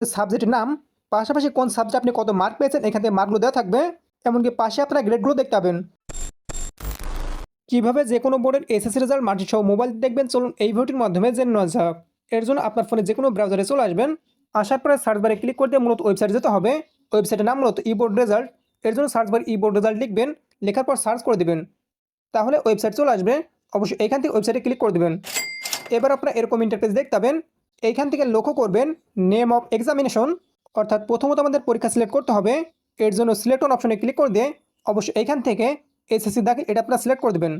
সাবজেক্টের নাম, পাশাপাশি কোন সাবজেক্ট আপনি কত মার্ক পেয়েছেন, এখান থেকে মার্কগুলো দেওয়া থাকবে। এমনকি পাশে আপনার গ্রেডগুলো দেখতে পাবেন। কীভাবে যে কোনো বোর্ডের এসএসসি রেজাল্ট মার্কশিট সহ মোবাইল দেখবেন, চলুন এই ভিডিওটির মাধ্যমে জেনে নেওয়া যাক। এর জন্য আপনার ফোনে যে কোনো ব্রাউজারে চলে আসবেন। আসার পরে সার্চ বারে ক্লিক করতে মূলত ওয়েবসাইটে যেতে হবে। ওয়েবসাইটের নাম মূলত ই বোর্ড রেজাল্ট এর জন্য search bar e board result লিখবেন। লেখার পর সার্চ করে দেবেন। তাহলে ওয়েবসাইট চলে আসবে। অবশ্যই এখান থেকে ওয়েবসাইটে ক্লিক করে দেবেন। এবার আপনারা এরকম ইন্টারফেস দেখতে পাবেন। এইখান থেকে লক্ষ্য করবেন নেম অফ এক্সামিনেশন অর্থাৎ প্রথমত আমাদের পরীক্ষা সিলেক্ট করতে হবে। এর জন্য সিলেক্ট অন অপশনে ক্লিক করে দিয়ে অবশ্যই এইখান থেকে এসএসসি দাগে এটা আপনারা সিলেক্ট করে দেবেন।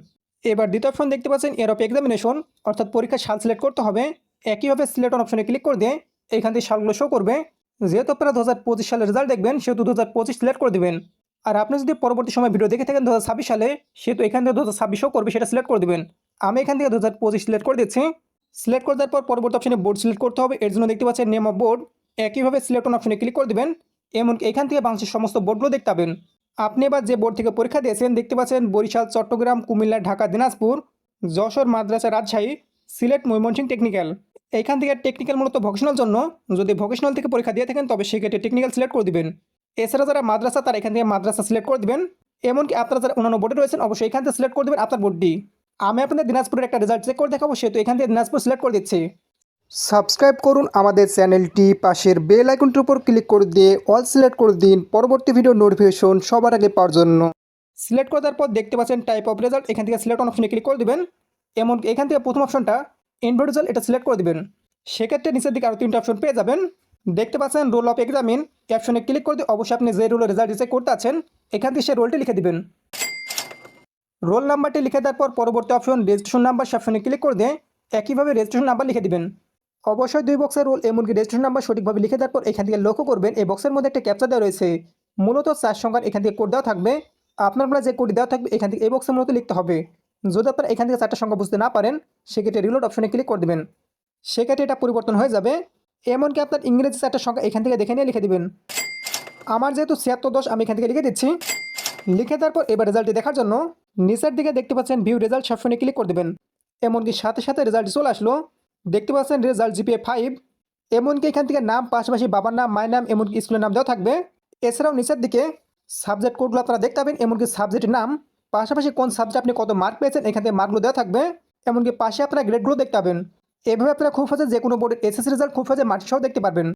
এবার দ্বিতীয় অপশন দেখতে পাচ্ছেন এর অফ এক্সামিনেশন অর্থাৎ পরীক্ষার সাল সিলেক্ট করতে হবে। একইভাবে সিলেক্ট অন অপশনে ক্লিক করে দিয়ে এইখান থেকে সালগুলো শো করবে। যেহেতু আপনারা দু হাজার পঁচিশ সালের রেজাল্ট দেখবেন, সেহেতু দু হাজার পঁচিশ সিলেক্ট করে দেবেন। আর আপনি যদি পরবর্তী সময় ভিডিও দেখে থাকেন দু হাজার ছাব্বিশ সালে, সেহেতু এখান থেকে দু হাজার ছাব্বিশ শো করবে, সেটা সিলেক্ট করে দেবেন। আমি এখান থেকে দু হাজার পঁচিশ সিলেক্ট করে দিচ্ছি। সিলেক্ট করে দেওয়ার পর পরবর্তী অপশনে বোর্ড সিলেক্ট করতে হবে। এর জন্য দেখতে পাচ্ছেন নেম অফ বোর্ড একইভাবে সিলেক্ট অন অপশনে ক্লিক করে দেবেন এমনকি এখান থেকে বাংলাদেশের সমস্ত বোর্ডগুলো দেখতে পাবেন। আপনি এবার যে বোর্ড থেকে পরীক্ষা দিয়েছেন, দেখতে পাচ্ছেন বরিশাল, চট্টগ্রাম, কুমিল্লা, ঢাকা, দিনাজপুর, যশোর, মাদ্রাসা, রাজশাহী সিলেট ময়মনসিংহ টেকনিক্যাল এইখান থেকে টেকনিক্যাল মূলত ভোকেশনাল জন্য, যদি ভোকেশনাল থেকে পরীক্ষা দিয়ে থাকেন, তবে সেক্ষেত্রে টেকনিক্যাল সিলেক্ট করে দিবেন। এছাড়া যারা মাদ্রাসা, তারা এখান থেকে মাদ্রাসা সিলেক্ট করে দিবেন। এমনকি আপনারা যারা অন্যান্য বোর্ডে রয়েছেন, অবশ্যই এখান থেকে সিলেক্ট করে দেবেন আপনার বোর্ডটি আমি আপনাদের দিনাজপুরের একটা রেজাল্ট চেক করে দেখাবো সেহেতু এখান থেকে দিনাজপুর সিলেক্ট করে দিচ্ছি। সাবস্ক্রাইব করুন আমাদের চ্যানেলটি পাশের বেল আইকনটির উপর ক্লিক করে দিয়ে অল সিলেক্ট করে দিন পরবর্তী ভিডিও নোটিফিকেশন সবার আগে পাওয়ার জন্য। সিলেক্ট করে দেওয়ার পর দেখতে পাচ্ছেন টাইপ অফ রেজাল্ট এখান থেকে সিলেক্ট অপশনে ক্লিক করে দেবেন। এমনকি এখান থেকে প্রথম অপশনটা রেজাল্ট এটা সিলেক্ট করে দেবেন। সেক্ষেত্রে নিচের দিকে আরও তিনটা অপশন পেয়ে যাবেন। দেখতে পাচ্ছেন রোল অফ এক্সামিন অপশনে ক্লিক করে দিয়ে অবশ্যই আপনি যে রোলের রেজাল্ট রিচেক করতে আছেন এখান থেকে সে রোলটি লিখে দিবেন। রোল নাম্বারটি লিখে দেওয়ার পর পরবর্তী অপশন রেজিস্ট্রেশন নাম্বার সে অপশনে ক্লিক করে দিয়ে একইভাবে রেজিস্ট্রেশন নাম্বার লিখে দেবেন। অবশ্যই দুই বক্সের রোল এমনকি রেজিস্ট্রেশন নাম্বার সঠিকভাবে লিখে দেওয়ার পর এখান থেকে লক্ষ্য করবেন এই বক্সের মধ্যে একটা ক্যাপচা দেওয়া রয়েছে। মূলত চার সংখ্যার এখান থেকে কোড দেওয়া থাকবে। আপনার যে কোড দেওয়া থাকবে, এখান থেকে এই বক্সের মধ্যে লিখতে হবে। যদি আপনারা এখান থেকে চারটা সংখ্যা বুঝতে না পারেন, সেক্ষেত্রে রিলোড অপশনে ক্লিক করে দেবেন। সেক্ষেত্রে এটা পরিবর্তন হয়ে যাবে। এমনকি আপনার ইংরেজি চারটা সংখ্যা এখান থেকে দেখে নিয়ে লিখে দেবেন। আমার যেহেতু ছিয়াত্তর দশ আমি এখান থেকে লিখে দিচ্ছি। লিখে দেওয়ার পর এবার রেজাল্টটি দেখার জন্য নিচের দিকে দেখতে পাচ্ছেন ভিউ রেজাল্ট সবসময় ক্লিক করে দেবেন। এমনকি সাথে সাথে রেজাল্ট চলে আসলো। দেখতে পাচ্ছেন রেজাল্ট জিপিএ ফাইভ এমনকি এখান থেকে নাম, পাশাপাশি বাবার নাম, মায়ের নাম, এমনকি স্কুলের নাম দেওয়া থাকবে। এছাড়াও নিচের দিকে সাবজেক্ট কোডগুলো আপনারা দেখতে পাবেন, এমনকি সাবজেক্টের নাম। পাশাপাশি কোন সাবজেক্ট আপনি কত মার্ক পেয়েছেন, এখান থেকে মার্কগুলো দেওয়া থাকবে। এমনকি পাশে আপনারা গ্রেডগুলো দেখতে পাবেন। এভাবে আপনারা খুব সহজে যে কোনো বোর্ডের এসএসসি রেজাল্ট খুব সহজে মার্কসহ দেখতে পারবেন।